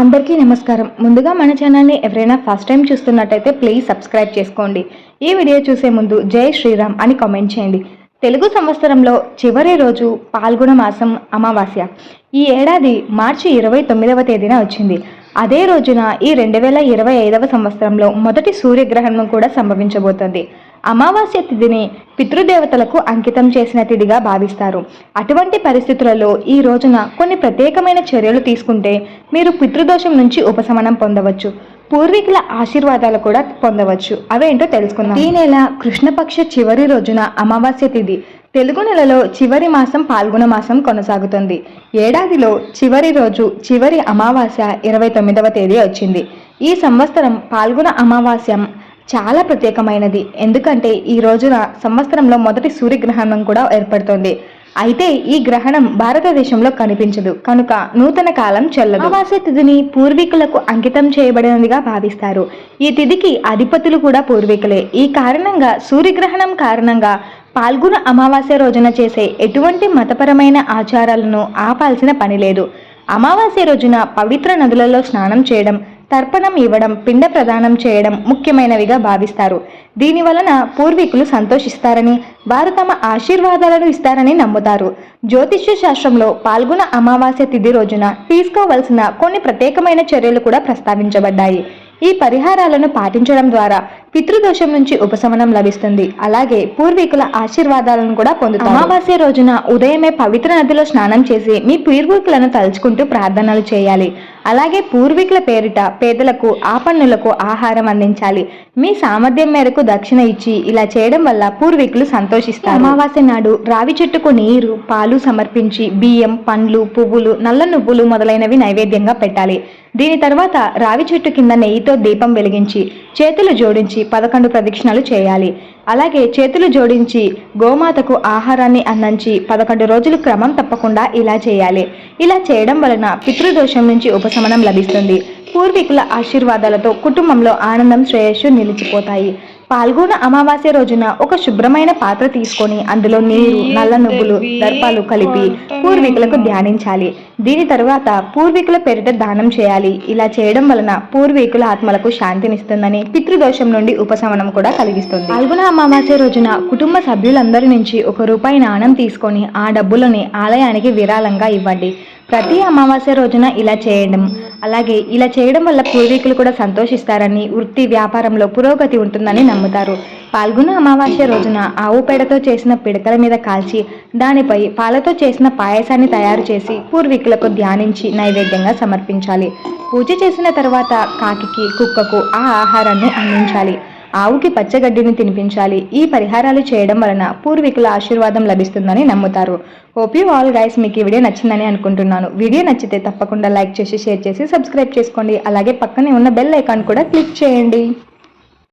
అందరికీ నమస్కారం. ముందుగా మన ఛానల్ని ఎవరైనా ఫస్ట్ టైం చూస్తున్నట్టయితే ప్లీజ్ సబ్స్క్రైబ్ చేసుకోండి. ఈ వీడియో చూసే ముందు జై శ్రీరామ్ అని కామెంట్ చేయండి. తెలుగు సంవత్సరంలో చివరి రోజు పాల్గొన మాసం అమావాస్య. ఈ ఏడాది మార్చి ఇరవై తొమ్మిదవ తేదీన వచ్చింది. అదే రోజున ఈ రెండు వేల ఇరవై ఐదవ సంవత్సరంలో మొదటి సూర్యగ్రహణం కూడా సంభవించబోతోంది. అమావాస్య తిథిని పితృదేవతలకు అంకితం చేసిన తిథిగా భావిస్తారు. అటువంటి పరిస్థితులలో ఈ రోజున కొన్ని ప్రత్యేకమైన చర్యలు తీసుకుంటే మీరు పితృదోషం నుంచి ఉపశమనం పొందవచ్చు. పూర్వీకుల ఆశీర్వాదాలు కూడా పొందవచ్చు. అవేంటో తెలుసుకుందాం. ఈ నెల కృష్ణపక్ష చివరి రోజున అమావాస్య తిథి. తెలుగు నెలలో చివరి మాసం పాల్గొన మాసం కొనసాగుతుంది. ఏడాదిలో చివరి రోజు చివరి అమావాస్య ఇరవై తొమ్మిదవ తేదీ వచ్చింది. ఈ సంవత్సరం పాల్గొన అమావాస్యం చాలా ప్రత్యేకమైనది. ఎందుకంటే ఈ రోజున సంవత్సరంలో మొదటి సూర్యగ్రహణం కూడా ఏర్పడుతుంది. అయితే ఈ గ్రహణం భారతదేశంలో కనిపించదు. కనుక నూతన కాలం చెల్లదు. అమావాస్య తిథిని పూర్వీకులకు అంకితం చేయబడినదిగా భావిస్తారు. ఈ తిథికి అధిపతులు కూడా పూర్వీకులే. ఈ కారణంగా సూర్యగ్రహణం కారణంగా పాల్గొన అమావాస్య రోజున చేసే ఎటువంటి మతపరమైన ఆచారాలను ఆపాల్సిన పని లేదు. అమావాస్య రోజున పవిత్ర నదులలో స్నానం చేయడం తర్పణం ఇవ్వడం పిండ ప్రదానం చేయడం ముఖ్యమైనవిగా భావిస్తారు. దీని వలన పూర్వీకులు సంతోషిస్తారని వారు తమ ఆశీర్వాదాలను ఇస్తారని నమ్ముతారు. జ్యోతిష్య శాస్త్రంలో పాల్గొన అమావాస్య తిథి రోజున తీసుకోవలసిన కొన్ని ప్రత్యేకమైన చర్యలు కూడా ప్రస్తావించబడ్డాయి. ఈ పరిహారాలను పాటించడం ద్వారా పితృదోషం నుంచి ఉపశమనం లభిస్తుంది. అలాగే పూర్వీకుల ఆశీర్వాదాలను కూడా పొందుతారు. అమావాస్య రోజున ఉదయమే పవిత్ర నదిలో స్నానం చేసి మీ పూర్వీకులను తలుచుకుంటూ ప్రార్థనలు చేయాలి. అలాగే పూర్వీకుల పేరిట పేదలకు ఆపన్నులకు ఆహారం అందించాలి. మీ సామర్థ్యం మేరకు దక్షిణ ఇచ్చి ఇలా చేయడం వల్ల పూర్వీకులు సంతోషిస్తారు. అమావాస్య నాడు రావి చెట్టుకు నీరు పాలు సమర్పించి బియ్యం పండ్లు పువ్వులు నల్ల నువ్వులు మొదలైనవి నైవేద్యంగా పెట్టాలి. దీని తర్వాత రావి చెట్టు కింద నెయ్యితో దీపం వెలిగించి చేతులు జోడించి పదకొండు ప్రదక్షిణలు చేయాలి. అలాగే చేతులు జోడించి గోమాతకు ఆహారాన్ని అందించి పదకొండు రోజులు క్రమం తప్పకుండా ఇలా చేయాలి. ఇలా చేయడం వలన పితృదోషం నుంచి ఉపశమనం లభిస్తుంది. పూర్వీకుల ఆశీర్వాదాలతో కుటుంబంలో ఆనందం శ్రేయస్సు నిలిచిపోతాయి. పాల్గొన అమావాస్య రోజున ఒక శుభ్రమైన పాత్ర తీసుకొని అందులో నీరు నల్ల నువ్వులు దర్పాలు కలిపి పూర్వీకులకు ధ్యానించాలి. దీని తరువాత పూర్వీకుల పేరిట దానం చేయాలి. ఇలా చేయడం వలన పూర్వీకుల ఆత్మలకు శాంతినిస్తుందని పితృదోషం నుండి ఉపశమనం కూడా కలిగిస్తుంది. పాల్గొన అమావాస్య రోజున కుటుంబ సభ్యులందరి నుంచి ఒక రూపాయి నాణం తీసుకొని ఆ డబ్బులని ఆలయానికి విరాళంగా ఇవ్వండి. ప్రతి అమావాస్య రోజున ఇలా చేయడం అలాగే ఇలా చేయడం వల్ల పూర్వీకులు కూడా సంతోషిస్తారని వృత్తి వ్యాపారంలో పురోగతి ఉంటుందని నమ్ముతారు. పాల్గొన అమావాస్య రోజున ఆవు పేడతో చేసిన పిడకల మీద కాల్చి దానిపై పాలతో చేసిన పాయసాన్ని తయారు చేసి పూర్వీకులకు ధ్యానించి నైవేద్యంగా సమర్పించాలి. పూజ చేసిన తర్వాత కాకికి కుక్కకు ఆ ఆహారాన్ని అందించాలి. ఆవుకి పచ్చగడ్డిని తినిపించాలి. ఈ పరిహారాలు చేయడం వలన పూర్వీకుల ఆశీర్వాదం లభిస్తుందని నమ్ముతారు. హోప్ యూ ఆల్ గైస్ మీకు ఈ వీడియో నచ్చిందని అనుకుంటున్నాను. వీడియో నచ్చితే తప్పకుండా లైక్ చేసి షేర్ చేసి సబ్స్క్రైబ్ చేసుకోండి. అలాగే పక్కనే ఉన్న బెల్ ఐకాన్ కూడా క్లిక్ చేయండి.